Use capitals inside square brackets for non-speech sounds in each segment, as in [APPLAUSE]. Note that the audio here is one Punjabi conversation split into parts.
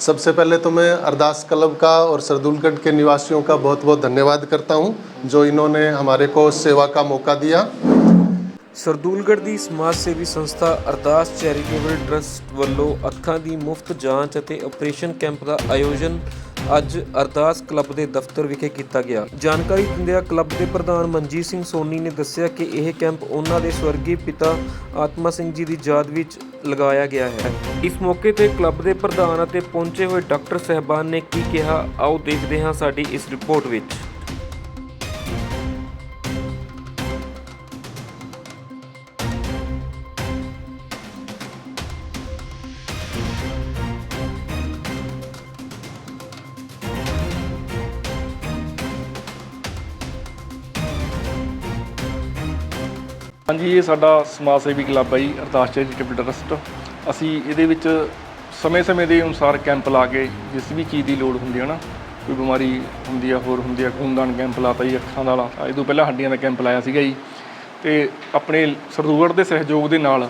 सबसे पहले तो मैं अरदास क्लब का और सरदुलगढ़ के निवासियों का बहुत बहुत धन्यवाद करता हूं जो इन्होंने हमारे को सेवा का मौका दिया ਸਰਦੂਲਗੜ੍ਹ ਦੀ ਸਮਾਜ ਸੇਵੀ ਸੰਸਥਾ ਅਰਦਾਸ ਚੈਰੀਟੇਬਲ ਟਰਸਟ ਵੱਲੋਂ ਅੱਖਾਂ ਦੀ ਮੁਫਤ ਜਾਂਚ ਅਤੇ ਆਪਰੇਸ਼ਨ ਕੈਂਪ ਦਾ ਆਯੋਜਨ ਅੱਜ ਅਰਦਾਸ ਕਲੱਬ ਦੇ ਦਫ਼ਤਰ ਵਿਖੇ ਕੀਤਾ ਗਿਆ। ਜਾਣਕਾਰੀ ਦਿੰਦਿਆਂ ਕਲੱਬ ਦੇ ਪ੍ਰਧਾਨ ਮਨਜੀਤ ਸਿੰਘ ਸੋਨੀ ਨੇ ਦੱਸਿਆ ਕਿ ਇਹ ਕੈਂਪ ਉਹਨਾਂ ਦੇ ਸਵਰਗੀ ਪਿਤਾ ਆਤਮਾ ਸਿੰਘ ਜੀ ਦੀ ਯਾਦ ਵਿੱਚ ਲਗਾਇਆ ਗਿਆ ਹੈ। ਇਸ ਮੌਕੇ ਤੇ ਕਲੱਬ ਦੇ ਪ੍ਰਧਾਨ ਅਤੇ ਪਹੁੰਚੇ ਹੋਏ ਡਾਕਟਰ ਸਹਿਬਾਨ ਨੇ ਕੀ ਕਿਹਾ, ਆਓ ਦੇਖਦੇ ਹਾਂ ਸਾਡੀ ਇਸ ਰਿਪੋਰਟ ਵਿੱਚ। ਹਾਂਜੀ, ਇਹ ਸਾਡਾ ਸਮਾਜ ਸੇਵੀ ਕਲੱਬ ਹੈ ਜੀ, ਅਰਦਾਸ ਚੈਰੀਟੇਬਲ ਟਰਸਟ। ਅਸੀਂ ਇਹਦੇ ਵਿੱਚ ਸਮੇਂ-ਸਮੇਂ ਦੇ ਅਨੁਸਾਰ ਕੈਂਪ ਲਾ ਕੇ ਜਿਸ ਵੀ ਚੀਜ਼ ਦੀ ਲੋੜ ਹੁੰਦੀ ਹੈ ਨਾ, ਕੋਈ ਬਿਮਾਰੀ ਹੁੰਦੀ ਆ, ਹੋਰ ਹੁੰਦੀ ਆ, ਖੂਨਦਾਨ ਕੈਂਪ ਲਾਤਾ ਜੀ, ਅੱਖਾਂ ਦਾ ਲਾਤਾ। ਇਹ ਤੋਂ ਪਹਿਲਾਂ ਹੱਡੀਆਂ ਦਾ ਕੈਂਪ ਲਾਇਆ ਸੀਗਾ ਜੀ। ਤੇ ਆਪਣੇ ਸਰਦੂਗੜ ਦੇ ਸਹਿਯੋਗ ਦੇ ਨਾਲ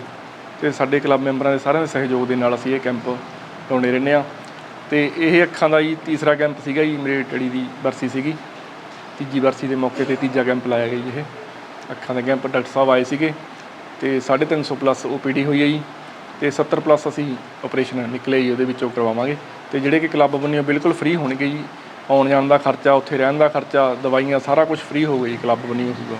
ਤੇ ਸਾਡੇ ਕਲੱਬ ਮੈਂਬਰਾਂ ਦੇ ਸਾਰਿਆਂ ਦੇ ਸਹਿਯੋਗ ਦੇ ਨਾਲ ਅਸੀਂ ਇਹ ਕੈਂਪ ਲਾਉਂਦੇ ਰਹਿੰਦੇ ਆ। ਤੇ ਇਹ ਅੱਖਾਂ ਦਾ ਜੀ ਤੀਸਰਾ ਕੈਂਪ ਸੀਗਾ ਜੀ, ਮੇਰੇ ਟੜੀ ਦੀ ਬਰਸੀ ਸੀਗੀ। ਤੀਜੀ ਬਰਸੀ ਦੇ ਮੌਕੇ ਤੇ ਤੀਜਾ ਕੈਂਪ ਲਾਇਆ ਗਿਆ ਜੀ ਇਹ। ਅੱਖਾਂ ਦਾ ਕੈਂਪ ਡਾਕਟਰ ਸਾਹਿਬ ਆਏ ਸੀਗੇ ਤੇ 350 ਪਲੱਸ ਓਪੀਡੀ ਹੋਈ ਹੈ ਜੀ ਤੇ 70 ਪਲੱਸ ਅਸੀਂ ਆਪਰੇਸ਼ਨ ਨਿਕਲੇ ਜੀ ਉਹਦੇ ਵਿੱਚੋਂ ਕਰਵਾਵਾਂਗੇ। ਤੇ ਜਿਹੜੇ ਕਿ ਕਲੱਬ ਬੰਨਿਓ ਬਿਲਕੁਲ ਫ੍ਰੀ ਹੋਣਗੇ ਜੀ ਆਉਣ ਜਾਣ ਦਾ ਖਰਚਾ ਉੱਥੇ ਰਹਿਣ ਦਾ ਖਰਚਾ ਦਵਾਈਆਂ ਸਾਰਾ ਕੁਝ ਫ੍ਰੀ ਹੋਊਗਾ ਜੀ ਕਲੱਬ ਬੰਨਿਓ ਹੋਊਗਾ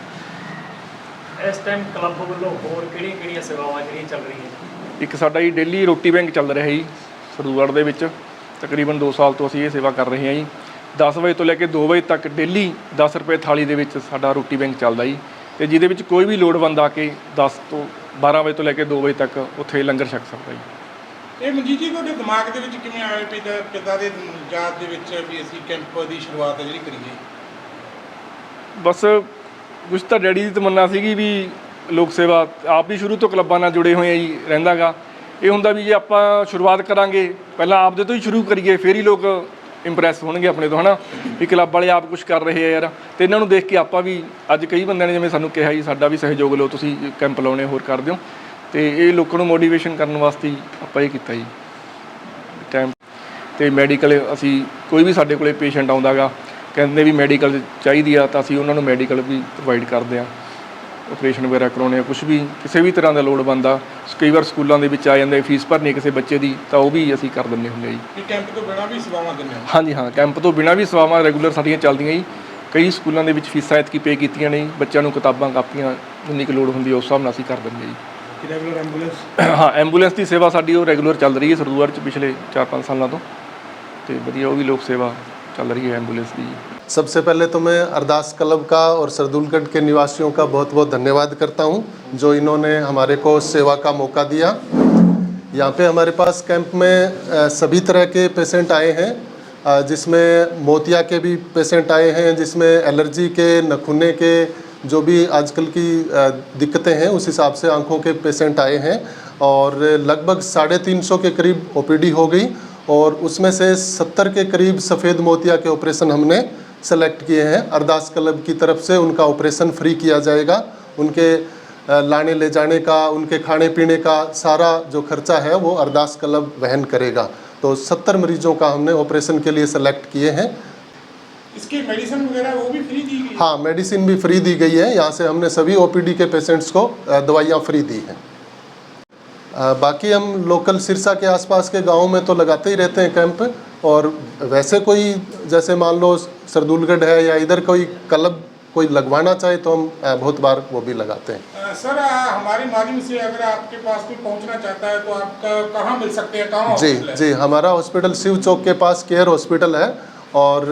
ਇਸ ਟਾਈਮ ਕਲੱਬ ਵੱਲੋਂ ਹੋਰ ਕਿਹੜੀਆਂ ਕਿਹੜੀਆਂ ਸੇਵਾਵਾਂ ਜਿਹੜੀਆਂ ਚੱਲ ਰਹੀਆਂ ਨੇ? ਇੱਕ ਸਾਡਾ ਜੀ ਡੇਲੀ ਰੋਟੀ ਬੈਂਕ ਚੱਲ ਰਿਹਾ ਜੀ ਸਰਦੂਗੜ ਦੇ ਵਿੱਚ। ਤਕਰੀਬਨ 2 ਸਾਲ ਤੋਂ ਅਸੀਂ ਇਹ ਸੇਵਾ ਕਰ ਰਹੇ ਹਾਂ ਜੀ। 10 ਵਜੇ ਤੋਂ ਲੈ ਕੇ 2 ਵਜੇ ਤੱਕ ਡੇਲੀ 10 ਰੁਪਏ ਥਾਲੀ ਦੇ ਵਿੱਚ ਸਾਡਾ ਰੋਟੀ ਬੈਂਕ ਚੱਲਦਾ ਜੀ। ਤੇ ਜਿਹਦੇ ਵਿੱਚ ਕੋਈ ਵੀ ਲੋੜਵੰਦ ਆ ਕੇ 10 ਤੋਂ 12 ਵਜੇ ਤੋਂ ਲੈ ਕੇ 2 ਵਜੇ ਤੱਕ ਉੱਥੇ ਲੰਗਰ ਛਕ ਸਕਦਾ ਜੀ। ਇਹ ਮਨਜੀਤ ਜੀ ਤੁਹਾਡੇ ਦਿਮਾਗ ਦੇ ਵਿੱਚ ਕਿਵੇਂ ਆਇਆ ਪਿਤਾ ਪਿਤਾ ਦੇ ਯਾਦ ਦੇ ਵਿੱਚ ਵੀ ਅਸੀਂ ਕੈਂਪ ਦੀ ਸ਼ੁਰੂਆਤ ਜਿਹੜੀ ਕਰੀਏ? ਬਸ ਕੁਛ ਤਾਂ ਡੈਡੀ ਦੀ ਤਮੰਨਾ ਸੀਗੀ ਵੀ ਲੋਕ ਸੇਵਾ ਆਪ ਵੀ ਸ਼ੁਰੂ ਤੋਂ ਕਲੱਬਾਂ ਨਾਲ ਜੁੜੇ ਹੋਏ ਆ ਜੀ ਰਹਿੰਦਾਗਾ ਇਹ ਹੁੰਦਾ ਵੀ ਜੇ ਆਪਾਂ ਸ਼ੁਰੂਆਤ ਕਰਾਂਗੇ ਪਹਿਲਾਂ ਆਪਦੇ ਤੋਂ ਹੀ ਸ਼ੁਰੂ ਕਰੀਏ ਫੇਰ ਹੀ ਲੋਕ ਇੰਪ੍ਰੈਸ ਹੋਣਗੇ ਆਪਣੇ ਤੋਂ, ਹਨਾ? ਵੀ ਕਲੱਬ ਵਾਲੇ ਆਪ ਕੁਝ ਕਰ ਰਹੇ ਆ ਯਾਰ। ਤੇ ਇਹਨਾਂ ਨੂੰ ਦੇਖ ਕੇ ਆਪਾਂ ਵੀ ਅੱਜ ਕਈ ਬੰਦਿਆਂ ਨੇ ਜਿਵੇਂ ਸਾਨੂੰ ਕਿਹਾ ਜੀ, ਸਾਡਾ ਵੀ ਸਹਿਯੋਗ ਲਓ, ਤੁਸੀਂ ਕੈਂਪ ਲਾਉਣੇ, ਹੋਰ ਕਰ ਦਿਓ। ਤੇ ਇਹ ਲੋਕਾਂ ਨੂੰ ਮੋਟੀਵੇਸ਼ਨ ਕਰਨ ਵਾਸਤੇ ਆਪਾਂ ਇਹ ਕੀਤਾ ਜੀ। ਟਾਈਮ ਤੇ ਮੈਡੀਕਲ ਅਸੀਂ ਕੋਈ ਵੀ ਸਾਡੇ ਕੋਲੇ ਪੇਸ਼ੈਂਟ ਆਉਂਦਾਗਾ ਕਹਿੰਦੇ ਵੀ ਮੈਡੀਕਲ ਚਾਹੀਦੀ ਆ, ਤਾਂ ਅਸੀਂ ਉਹਨਾਂ ਨੂੰ ਮੈਡੀਕਲ ਵੀ ਪ੍ਰੋਵਾਈਡ ਕਰਦੇ ਆ। ਆਪਰੇਸ਼ਨ ਵਗੈਰਾ ਕਰਾਉਣੇ ਆ ਕੁਝ ਵੀ ਕਿਸੇ ਵੀ ਤਰ੍ਹਾਂ ਦਾ ਲੋੜ ਬੰਦਾ ਕਈ ਵਾਰ ਸਕੂਲਾਂ ਦੇ ਵਿੱਚ ਆ ਜਾਂਦੇ ਫੀਸ ਭਰਨੀ ਕਿਸੇ ਬੱਚੇ ਦੀ ਤਾਂ ਉਹ ਵੀ ਅਸੀਂ ਕਰ ਦਿੰਦੇ ਹੁੰਦੇ ਆ ਜੀ। ਇਹ ਕੈਂਪ ਤੋਂ ਬਿਨਾਂ ਵੀ ਸੇਵਾਵਾਂ ਦਿੰਦੇ ਹਾਂ ਹਾਂਜੀ ਹਾਂ ਕੈਂਪ ਤੋਂ ਬਿਨਾਂ ਵੀ ਸੇਵਾਵਾਂ ਰੈਗੂਲਰ ਸਾਡੀਆਂ ਚੱਲਦੀਆਂ ਜੀ। ਕਈ ਸਕੂਲਾਂ ਦੇ ਵਿੱਚ ਫੀਸਾਂ ਐਤਕੀ ਪੇ ਕੀਤੀਆਂ ਨੇ ਜੀ। ਬੱਚਿਆਂ ਨੂੰ ਕਿਤਾਬਾਂ ਕਾਪੀਆਂ ਜਿੰਨੀ ਕੁ ਲੋੜ ਹੁੰਦੀ ਹੈ ਉਸ ਹਿਸਾਬ ਨਾਲ ਅਸੀਂ ਕਰ ਦਿੰਦੇ ਜੀ। ਕਿ ਰੈਗੂਲਰ ਐਂਬੂਲੈਂਸ [COUGHS] ਹਾਂ ਐਂਬੂਲੈਂਸ ਦੀ ਸੇਵਾ ਸਾਡੀ ਉਹ ਰੈਗੂਲਰ ਚੱਲ ਰਹੀ ਹੈ ਸਰਦੂਆਰ ਚ ਪਿਛਲੇ 4-5 ਸਾਲਾਂ ਤੋਂ। ਤੇ ਵਧੀਆ ਉਹ ਵੀ ਲੋਕ ਸੇਵਾ ਚੱਲ ਰਹੀ ਹੈ ਐਂਬੂਲੈਂਸ ਦੀ सबसे पहले तो मैं अरदास क्लब का और सरदुलगढ़ के निवासियों का बहुत बहुत धन्यवाद करता हूँ, जो इन्होंने हमारे को सेवा का मौका दिया। यहाँ पे हमारे पास कैंप में सभी तरह के पेशेंट आए हैं जिसमें मोतिया के भी पेशेंट आए हैं, जिसमें एलर्जी के, नखुने के, जो भी आजकल की दिक्कतें हैं, उस हिसाब से आँखों के पेशेंट आए हैं और लगभग साढ़े तीन सौ के करीब ओपीडी हो गई और उसमें से सत्तर के करीब सफ़ेद मोतिया के ऑपरेशन हमने सेलेक्ट किए हैं। अरदास क्लब की तरफ़ से उनका ऑपरेशन फ्री किया जाएगा। उनके लाने ले जाने का उनके खाने पीने का सारा जो खर्चा है वो अरदास क्लब वहन करेगा। तो सत्तर मरीजों का हमने ऑपरेशन के लिए सेलेक्ट किए हैं। इसकी मेडिसिन वगैरह वो भी फ्री दी गई? हाँ मेडिसिन भी फ्री दी गई है। यहाँ से हमने सभी ओपीडी के पेशेंट्स को दवाइयाँ फ्री दी हैं। बाकी हम लोकल सिरसा के आसपास के गाँवों में तो लगाते ही रहते हैं कैंप और वैसे कोई जैसे मान लो सरदुलगढ़ है या इधर कोई क्लब कोई लगवाना चाहे तो हम बहुत बार वो भी लगाते हैं। सर हमारे माध्यम से अगर आपके पास कोई पहुँचना चाहता है तो आपका कहाँ मिल सकते हैं कहाँ जी है? जी हमारा हॉस्पिटल शिव चौक के पास केयर हॉस्पिटल है और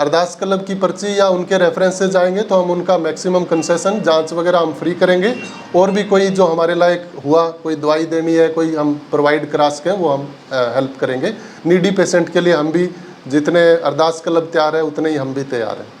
अरदास क्लब की पर्ची या उनके रेफरेंस से जाएँगे तो हम उनका मैक्सिमम कंसेशन जाँच वगैरह हम फ्री करेंगे। और भी कोई जो हमारे लायक हुआ कोई दवाई देनी है कोई हम प्रोवाइड करा सकें वो हम हेल्प करेंगे। नीडी पेशेंट के लिए हम भी जितने अरदास क्लब तैयार है उतने ही हम भी तैयार हैं